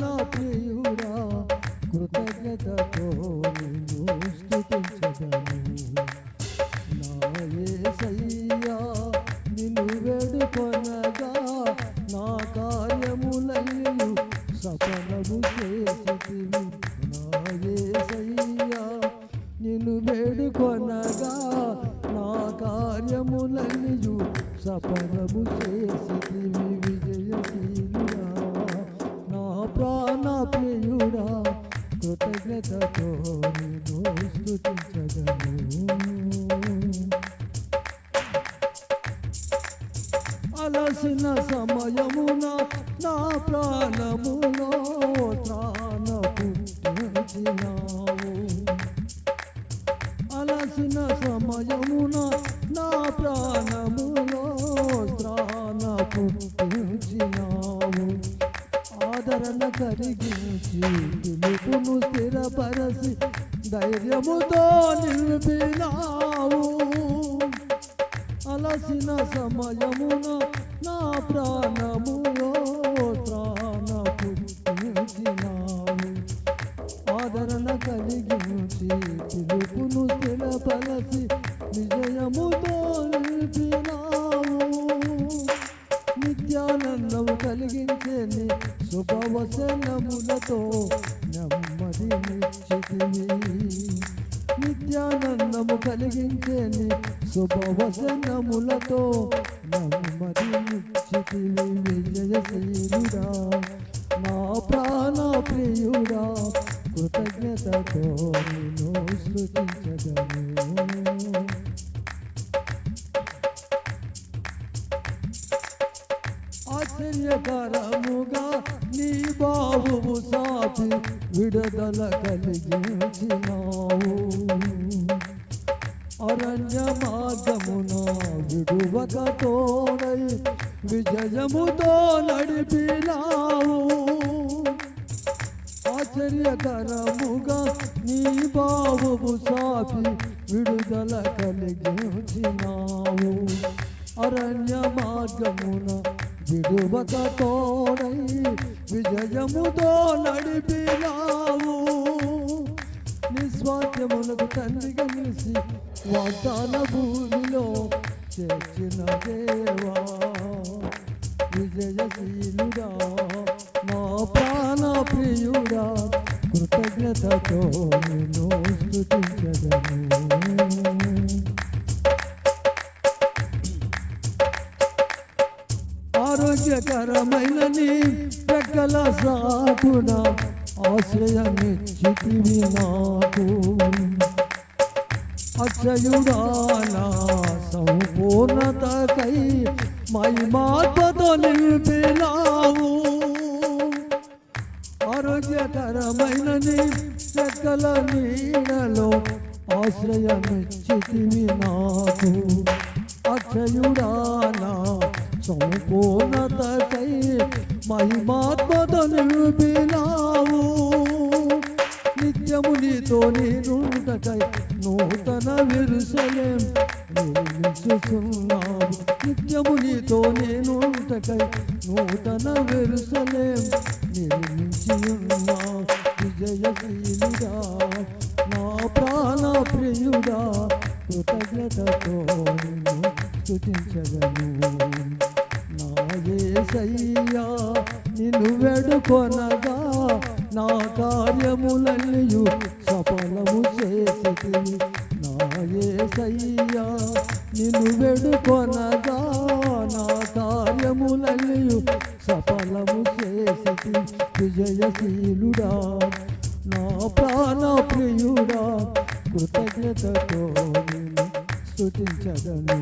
నా ప్రియుడా కృతజ్ఞతతో నిన్ను స్థుతించదను నా యేసయ్యా నిన్ను వేడుకొనగా నా కార్యములన్నీ సఫలము చేసితివి. నా యేసయ్యా నిన్ను వేడుకొనగా నా కార్యములన్నీ సఫలము చేసితివి. కృతజ్ఞతతో నిన్ను అలసిన సమయమున నా ప్రాణములో త్రాణ పుట్టించినావు అలసిన సమయమున నా ప్రాణములో త్రాణ ఆదరణ కలిగించి నిపును స్థిరపరచి ధైర్యముతో నిలిపినావు. అలసిన సమయమున నా ప్రాణములో నిత్యానందము శుభవచనములతో నెమ్మది నిశ్చితివి విజయశీలుడా. నా ప్రాణ ప్రియుడా కృతజ్ఞతతో నేను స్థుతించదను ఆశ్చర్యకరముగా నీ బాబువు సాపి విడుదల కలిగించినావు. అరణ్య మార్గమున విడువక తోడై విజయముతో నడిపినావు. ఆశ్చర్యకరముగా నీ బాబు సాపి విడుదల కలిగించినావు. అరణ్య మార్గమున విడువక తోడై విజయముతో నడిపినా చేర్చిన దేవా విజయశీలుడా నా ప్రాణ ప్రియుడా కృతజ్ఞతతో ఆరోగ్యకరమైన నీ రెక్కల సాటున ఆశ్రయమిచ్చితివి నాకు అక్షయుడానా సంపూర్ణతకై మహిమాత్మతో నిలిపినావు. ఆరోగ్యకరమైన నీ చెక్కల నీడలో ఆశ్రయమిచ్చితివి నాకు. అక్షయుడానా సంపూర్ణతకై మహిమాత్మతో నిలిపినావు. నిత్యము నీతో నేనుంటకై నూతన విరుసలేం నిర్మించుతున్నావు నిత్యము నీతో నేనుంటకై నూతన విరుసలేం నిర్మించి ఉన్నావు విజయశీలుడా నా ప్రాణ ప్రియుడా కృతజ్ఞతతో నిన్ను స్తుతించగలను నా ఏసయ్యా నిన్ను వెడుకొనగా నా కార్యములన్నయు సఫలము చేసి ఏసయ్యా నిన్ను వెడుకొనగా నా కార్యములన్నయు సఫలము చేసి విజయశీలుడా నా ప్రాణ ప్రియుడా కృతజ్ఞతతో నేను స్థుతించదను